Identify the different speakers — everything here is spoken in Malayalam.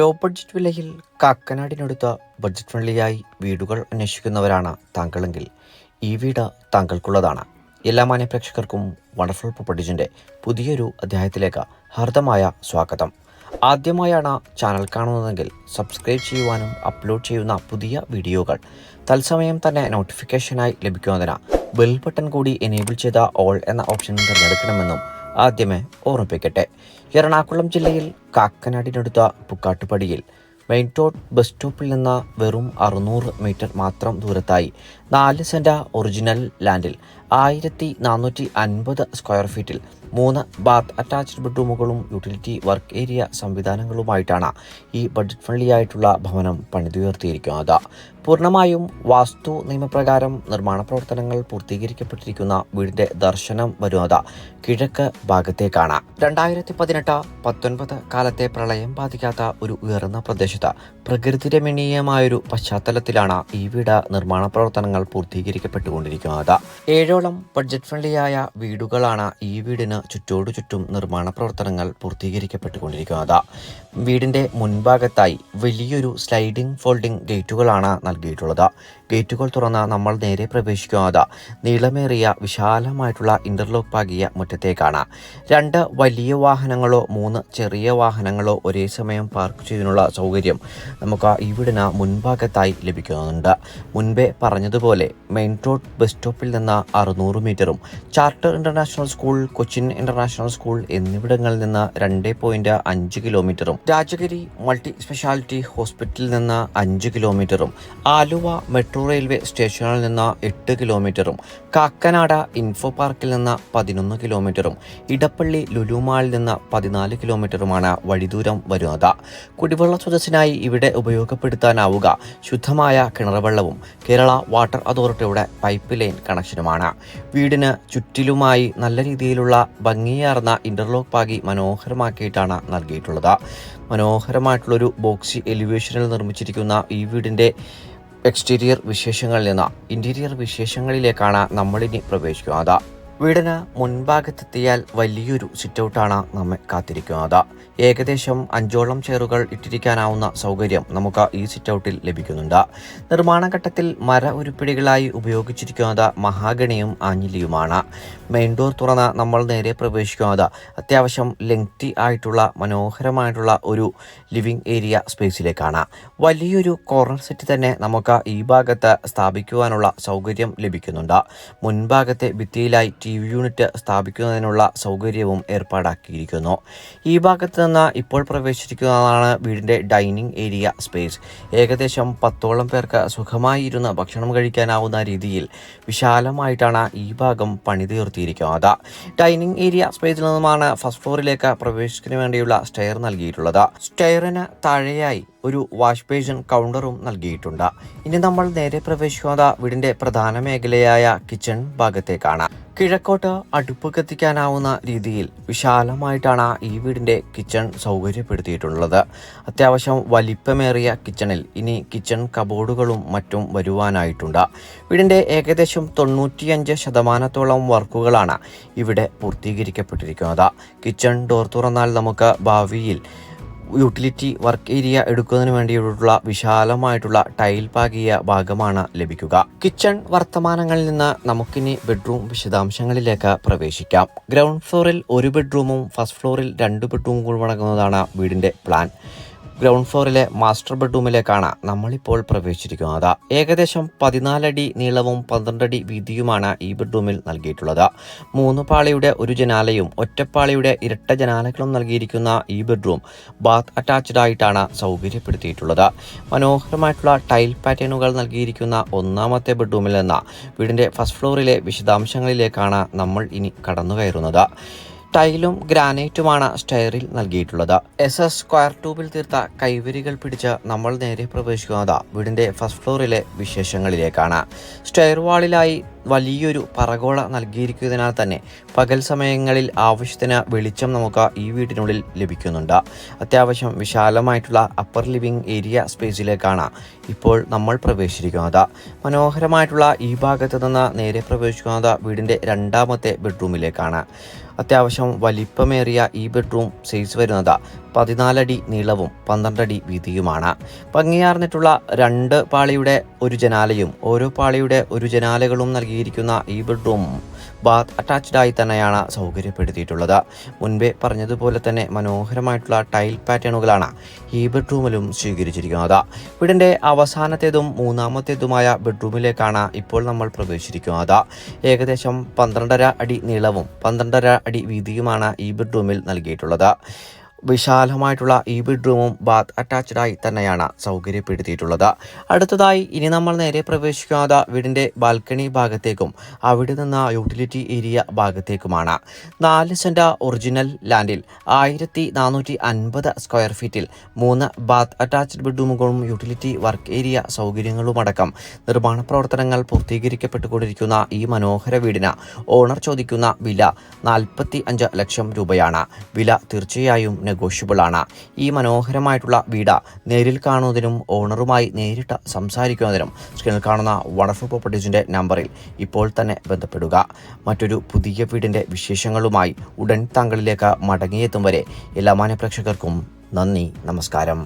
Speaker 1: ലോ ബഡ്ജറ്റ് വിലയിൽ കാക്കനാടിനടുത്ത ബഡ്ജറ്റ് ഫ്രണ്ട്ലിയായി വീടുകൾ അന്വേഷിക്കുന്നവരാണ് താങ്കളെങ്കിൽ ഈ വീട് താങ്കൾക്കുള്ളതാണ്. എല്ലാ മാന്യ പ്രേക്ഷകർക്കും വണ്ടർഫുൾ പ്രോപ്പർട്ടീസിന്റെ പുതിയൊരു അധ്യായത്തിലേക്ക് ഹാർദമായ സ്വാഗതം. ആദ്യമായാണ് ചാനൽ കാണുന്നതെങ്കിൽ സബ്സ്ക്രൈബ് ചെയ്യുവാനും അപ്ലോഡ് ചെയ്യുന്ന പുതിയ വീഡിയോകൾ തത്സമയം തന്നെ നോട്ടിഫിക്കേഷനായി ലഭിക്കുന്നതിന് ബെൽ ബട്ടൺ കൂടി എനേബിൾ ചെയ്ത ഓൾ എന്ന ഓപ്ഷൻ തിരഞ്ഞെടുക്കണമെന്നും ആദ്യമേ ഓർമ്മിപ്പിക്കട്ടെ. എറണാകുളം ജില്ലയിൽ കാക്കനാടിനടുത്ത പുക്കാട്ടുപടിയിൽ മെയിൻ റോഡ് ബസ് സ്റ്റോപ്പിൽ നിന്ന് വെറും അറുന്നൂറ് മീറ്റർ മാത്രം ദൂരത്തായി നാല് സെന്റ ഒറിജിനൽ ലാൻഡിൽ ആയിരത്തി നാനൂറ്റി അൻപത് സ്ക്വയർ ഫീറ്റിൽ മൂന്ന് ബാത്ത് അറ്റാച്ച്ഡ് ബെഡ്റൂമുകളും യൂട്ടിലിറ്റി വർക്ക് ഏരിയ സംവിധാനങ്ങളുമായിട്ടാണ് ഈ ബഡ്ജറ്റ് ഫ്രണ്ട്ലി ആയിട്ടുള്ള ഭവനം പണിതുയർത്തിയിരിക്കുന്നത്. പൂർണമായും വാസ്തു നിയമപ്രകാരം നിർമ്മാണ പ്രവർത്തനങ്ങൾ പൂർത്തീകരിക്കപ്പെട്ടിരിക്കുന്ന വീടിന്റെ ദർശനം വരുന്നത് കിഴക്ക് ഭാഗത്തേക്കാണ്. രണ്ടായിരത്തി പതിനെട്ട് പത്തൊൻപത് കാലത്തെ പ്രളയം ബാധിക്കാത്ത ഒരു ഉയർന്ന പ്രദേശത്ത് പ്രകൃതി രമണീയമായൊരു പശ്ചാത്തലത്തിലാണ് ഈ വീട് നിർമ്മാണ പ്രവർത്തനങ്ങൾ പൂർത്തീകരിക്കപ്പെട്ടുകൊണ്ടിരിക്കുന്നത് ഏഴോളം ബഡ്ജറ്റ് ഫ്രണ്ട്ലിയായ വീടുകളാണ് ഈ വീടിന് ചുറ്റോടു ചുറ്റും നിർമ്മാണ പ്രവർത്തനങ്ങൾ പൂർത്തീകരിക്കപ്പെട്ടുകൊണ്ടിരിക്കുന്നത് വീടിന്റെ മുൻഭാഗത്തായി വലിയൊരു സ്ലൈഡിംഗ് ഫോൾഡിംഗ് ഗേറ്റുകളാണ് നൽകിയിട്ടുള്ളത്. ഗേറ്റുകൾ തുറന്ന് നമ്മൾ നേരെ പ്രവേശിക്കുന്നത് നീളമേറിയ വിശാലമായിട്ടുള്ള ഇന്റർലോക്ക് പാകിയ മുറ്റത്തേക്കാണ്. രണ്ട് വലിയ വാഹനങ്ങളോ മൂന്ന് ചെറിയ വാഹനങ്ങളോ ഒരേ സമയം പാർക്ക് ചെയ്യുന്നുള്ള സൗകര്യം നമുക്ക് ഇവിടുന്ന് വീടിന് മുൻഭാഗത്തായി ലഭിക്കുന്നുണ്ട്. മുൻപേ പറഞ്ഞതുപോലെ മെയിൻ റോഡ് ബസ് സ്റ്റോപ്പിൽ നിന്ന് അറുന്നൂറ് മീറ്ററും charter international school Cochin international school എന്നിവിടങ്ങളിൽ നിന്ന് രണ്ട് പോയിന്റ് അഞ്ച് കിലോമീറ്ററും രാജഗിരി മൾട്ടി സ്പെഷ്യാലിറ്റി ഹോസ്പിറ്റലിൽ നിന്ന് അഞ്ച് കിലോമീറ്ററും ആലുവ മെട്രോ റെയിൽവേ സ്റ്റേഷനിൽ നിന്ന് എട്ട് കിലോമീറ്ററും കാക്കനാട ഇൻഫോ പാർക്കിൽ നിന്ന് പതിനൊന്ന് കിലോമീറ്ററും ഇടപ്പള്ളി ലുലുമാളിൽ നിന്ന് പതിനാല് കിലോമീറ്ററുമാണ് വഴിദൂരം വരുന്നത്. കുടിവെള്ള സ്രോതസ്സിനായി ഇവിടെ ഉപയോഗപ്പെടുത്താനാവുക. ശുദ്ധമായ കിണർവെള്ളവും കേരള വാട്ടർ അതോറിറ്റിയുടെ പൈപ്പ് ലൈൻ കണക്ഷനുമാണ്. വീടിന് ചുറ്റിലുമായി നല്ല രീതിയിലുള്ള ഭംഗിയാർന്ന ഇന്റർലോക്ക് പാകി മനോഹരമാക്കിയിട്ടാണ് നൽകിയിട്ടുള്ളത്. മനോഹരമായിട്ടുള്ളൊരു ബോക്സി എലിവേഷനിൽ നിർമ്മിച്ചിരിക്കുന്ന ഈ വീടിന്റെ എക്സ്റ്റീരിയർ വിശേഷങ്ങളിൽ നിന്ന് ഇന്റീരിയർ വിശേഷങ്ങളിലേക്കാണ് നമ്മളിനി പ്രവേശിക്കുന്നത് വീടിന് മുൻഭാഗത്തെത്തിയാൽ വലിയൊരു സിറ്റൗട്ടാണ് നമ്മെ കാത്തിരിക്കുന്നത്. ഏകദേശം അഞ്ചോളം ചെയറുകൾ ഇട്ടിരിക്കാനാവുന്ന സൗകര്യം നമുക്ക് ഈ സിറ്റൗട്ടിൽ ലഭിക്കുന്നുണ്ട്. നിർമ്മാണ ഘട്ടത്തിൽ മര ഉരുപ്പിടികളായി ഉപയോഗിച്ചിരിക്കുന്നത് മഹാഗണിയും ആഞ്ഞിലിയുമാണ്. മെയിൻ ഡോർ തുറന്ന് നമ്മൾ നേരെ പ്രവേശിക്കുന്നത് അത്യാവശ്യം ലെങ്തി ആയിട്ടുള്ള മനോഹരമായിട്ടുള്ള ഒരു ലിവിംഗ് ഏരിയ സ്പേസിലേക്കാണ്. വലിയൊരു കോർണർ സെറ്റ് തന്നെ നമുക്ക് ഈ ഭാഗത്ത് സ്ഥാപിക്കുവാനുള്ള സൗകര്യം ലഭിക്കുന്നുണ്ട്. മുൻഭാഗത്തെ ഭിത്തിയിലായി ടി വി യൂണിറ്റ് സ്ഥാപിക്കുന്നതിനുള്ള സൗകര്യവും ഏർപ്പാടാക്കിയിരിക്കുന്നു. ഈ ഭാഗത്ത് നിന്ന് ഇപ്പോൾ പ്രവേശിച്ചിരിക്കുന്നതാണ് വീടിന്റെ ഡൈനിങ് ഏരിയ സ്പേസ്. ഏകദേശം പത്തോളം പേർക്ക് സുഖമായി ഇരുന്ന് ഭക്ഷണം കഴിക്കാനാവുന്ന രീതിയിൽ വിശാലമായിട്ടാണ് ഈ ഭാഗം പണിതീർത്തിയിരിക്കുന്നത് ഡൈനിങ് ഏരിയ സ്പേസിൽ നിന്നുമാണ് ഫസ്റ്റ് ഫ്ലോറിലേക്ക് പ്രവേശിക്കുന്നതിന് വേണ്ടിയുള്ള സ്റ്റെയർ നൽകിയിട്ടുള്ളത്. സ്റ്റെയറിന് താഴെയായി ഒരു വാഷ് ബേസിൻ കൗണ്ടറും നൽകിയിട്ടുണ്ട്. ഇനി നമ്മൾ നേരെ പ്രവേശിക്കാത്ത വീടിന്റെ പ്രധാന മേഖലയായ കിച്ചൺ ഭാഗത്തേക്കാണ്. കിഴക്കോട്ട് അടുപ്പ് കത്തിക്കാനാവുന്ന രീതിയിൽ വിശാലമായിട്ടാണ് ഈ വീടിന്റെ കിച്ചൺ സൗകര്യപ്പെടുത്തിയിട്ടുള്ളത്. അത്യാവശ്യം വലിപ്പമേറിയ കിച്ചണിൽ ഇനി കിച്ചൺ കബോർഡുകളും മറ്റും വരുവാനായിട്ടുണ്ട്. വീടിന്റെ ഏകദേശം തൊണ്ണൂറ്റിയഞ്ച് ശതമാനത്തോളം വർക്കുകളാണ് ഇവിടെ പൂർത്തീകരിക്കപ്പെട്ടിരിക്കുന്നത്. കിച്ചൺ ഡോർ തുറന്നാൽ നമുക്ക് ഭാവിയിൽ യൂട്ടിലിറ്റി വർക്ക് ഏരിയ എടുക്കുന്നതിന് വേണ്ടിയിട്ടുള്ള വിശാലമായിട്ടുള്ള ടൈൽ പാകിയ ഭാഗമാണ് ലഭിക്കുക. കിച്ചൺ വർത്തമാനങ്ങളിൽ നിന്ന് നമുക്കിനി ബെഡ്റൂം വിശദാംശങ്ങളിലേക്ക് പ്രവേശിക്കാം. ഗ്രൗണ്ട് ഫ്ലോറിൽ ഒരു ബെഡ്റൂമും ഫസ്റ്റ് ഫ്ലോറിൽ രണ്ട് ബെഡ്റൂമും അടങ്ങുന്നതാണ് വീടിന്റെ പ്ലാൻ ഗ്രൗണ്ട് ഫ്ലോറിലെ മാസ്റ്റർ ബെഡ്റൂമിലേക്കാണ് നമ്മളിപ്പോൾ പ്രവേശിച്ചിരിക്കുന്നത്. ഏകദേശം പതിനാലടി നീളവും പന്ത്രണ്ടടി വീതിയുമാണ് ഈ ബെഡ്റൂമിൽ നൽകിയിട്ടുള്ളത്. മൂന്ന് പാളിയുടെ ഒരു ജനാലയും ഒറ്റപ്പാളിയുടെ ഇരട്ട ജനാലകളും നൽകിയിരിക്കുന്ന ഈ ബെഡ്റൂം ബാത്ത് അറ്റാച്ച്ഡ് ആയിട്ടാണ് സൗകര്യപ്പെടുത്തിയിട്ടുള്ളത്. മനോഹരമായിട്ടുള്ള ടൈൽ പാറ്റേണുകൾ നൽകിയിരിക്കുന്ന ഒന്നാമത്തെ ബെഡ്റൂമിൽ നിന്ന് വീടിന്റെ ഫസ്റ്റ് ഫ്ലോറിലെ വിശദാംശങ്ങളിലേക്കാണ് നമ്മൾ ഇനി കടന്നു കയറുന്നത് ടൈലും ഗ്രാനൈറ്റുമാണ് സ്റ്റയറിൽ നൽകിയിട്ടുള്ളത്. എസ് എസ് സ്ക്വയർ ട്യൂബിൽ തീർത്ത കൈവരികൾ പിടിച്ച് നമ്മൾ നേരെ പ്രവേശിക്കുന്നത് വീടിന്റെ ഫസ്റ്റ് ഫ്ലോറിലെ വിശേഷങ്ങളിലേക്കാണ്. സ്റ്റയർ വാളിലായി വലിയൊരു പറകോള നൽകിയിരിക്കുന്നതിനാൽ തന്നെ പകൽ സമയങ്ങളിൽ ആവശ്യത്തിന് വെളിച്ചം നമുക്ക് ഈ വീടിനുള്ളിൽ ലഭിക്കുന്നുണ്ട്. അത്യാവശ്യം വിശാലമായിട്ടുള്ള അപ്പർ ലിവിംഗ് ഏരിയ സ്പേസിലേക്കാണ് ഇപ്പോൾ നമ്മൾ പ്രവേശിച്ചിരിക്കുന്നത്. മനോഹരമായിട്ടുള്ള ഈ ഭാഗത്ത് നിന്ന് നേരെ പ്രവേശിക്കുന്നത് വീടിന്റെ രണ്ടാമത്തെ ബെഡ്റൂമിലേക്കാണ് അത്യാവശ്യം വലിപ്പമേറിയ ഈ ബെഡ്റൂം സൈസ് വരുന്നത് പതിനാലടി നീളവും പന്ത്രണ്ടടി വീതിയുമാണ്. ഭംഗിയാർന്നിട്ടുള്ള രണ്ട് പാളിയുടെ ഒരു ജനാലയും ഓരോ പാളിയുടെ ഒരു ജനാലകളും നൽകിയിരിക്കുന്ന ഈ ബെഡ്റൂം ബാത്ത് അറ്റാച്ച്ഡായി തന്നെയാണ് സൗകര്യപ്പെടുത്തിയിട്ടുള്ളത്. മുൻപേ പറഞ്ഞതുപോലെ തന്നെ മനോഹരമായിട്ടുള്ള ടൈൽ പാറ്റേണുകളാണ് ഈ ബെഡ്റൂമിലും സ്വീകരിച്ചിരിക്കുന്നത്. വീടിന്റെ അവസാനത്തേതും മൂന്നാമത്തേതുമായ ബെഡ്റൂമിലേക്കാണ് ഇപ്പോൾ നമ്മൾ പ്രവേശിച്ചിരിക്കുന്നത്. ഏകദേശം പന്ത്രണ്ടര അടി നീളവും പന്ത്രണ്ടര അടി വീതിയുമാണ് ഈ ബെഡ്റൂമിൽ നൽകിയിട്ടുള്ളത്. വിശാലമായിട്ടുള്ള ഈ ബെഡ്റൂമും ബാത്ത് അറ്റാച്ച്ഡായി തന്നെയാണ് സൗകര്യപ്പെടുത്തിയിട്ടുള്ളത്. അടുത്തതായി ഇനി നമ്മൾ നേരെ പ്രവേശിക്കാതെ വീടിന്റെ ബാൽക്കണി ഭാഗത്തേക്കും അവിടെ നിന്ന് യൂട്ടിലിറ്റി ഏരിയ ഭാഗത്തേക്കുമാണ്. നാല് സെന്റ ഒറിജിനൽ ലാൻഡിൽ ആയിരത്തി നാനൂറ്റി അൻപത് സ്ക്വയർ ഫീറ്റിൽ മൂന്ന് ബാത്ത് അറ്റാച്ച്ഡ് ബെഡ്റൂമുകളും യൂട്ടിലിറ്റി വർക്ക് ഏരിയ സൗകര്യങ്ങളുമടക്കം നിർമ്മാണ പ്രവർത്തനങ്ങൾ പൂർത്തീകരിക്കപ്പെട്ടുകൊണ്ടിരിക്കുന്ന ഈ മനോഹര വീടിന് ഓണർ ചോദിക്കുന്ന വില നാൽപ്പത്തി ലക്ഷം രൂപയാണ്. വില തീർച്ചയായും നെഗോഷ്യബിൾ ആണ് ഈ മനോഹരമായിട്ടുള്ള വീട് നേരിൽ കാണുന്നതിനും ഓണറുമായി നേരിട്ട് സംസാരിക്കുന്നതിനും സ്ക്രീനിൽ കാണുന്ന വണ്ടർഫുൾ പ്രോപ്പർട്ടീസിന്റെ നമ്പറിൽ ഇപ്പോൾ തന്നെ ബന്ധപ്പെടുക. മറ്റൊരു പുതിയ വീടിന്റെ വിശേഷങ്ങളുമായി ഉടൻ താങ്കളിലേക്ക് മടങ്ങിയെത്തും വരെ എല്ലാ മാന്യപ്രേക്ഷകർക്കും നന്ദി നമസ്കാരം.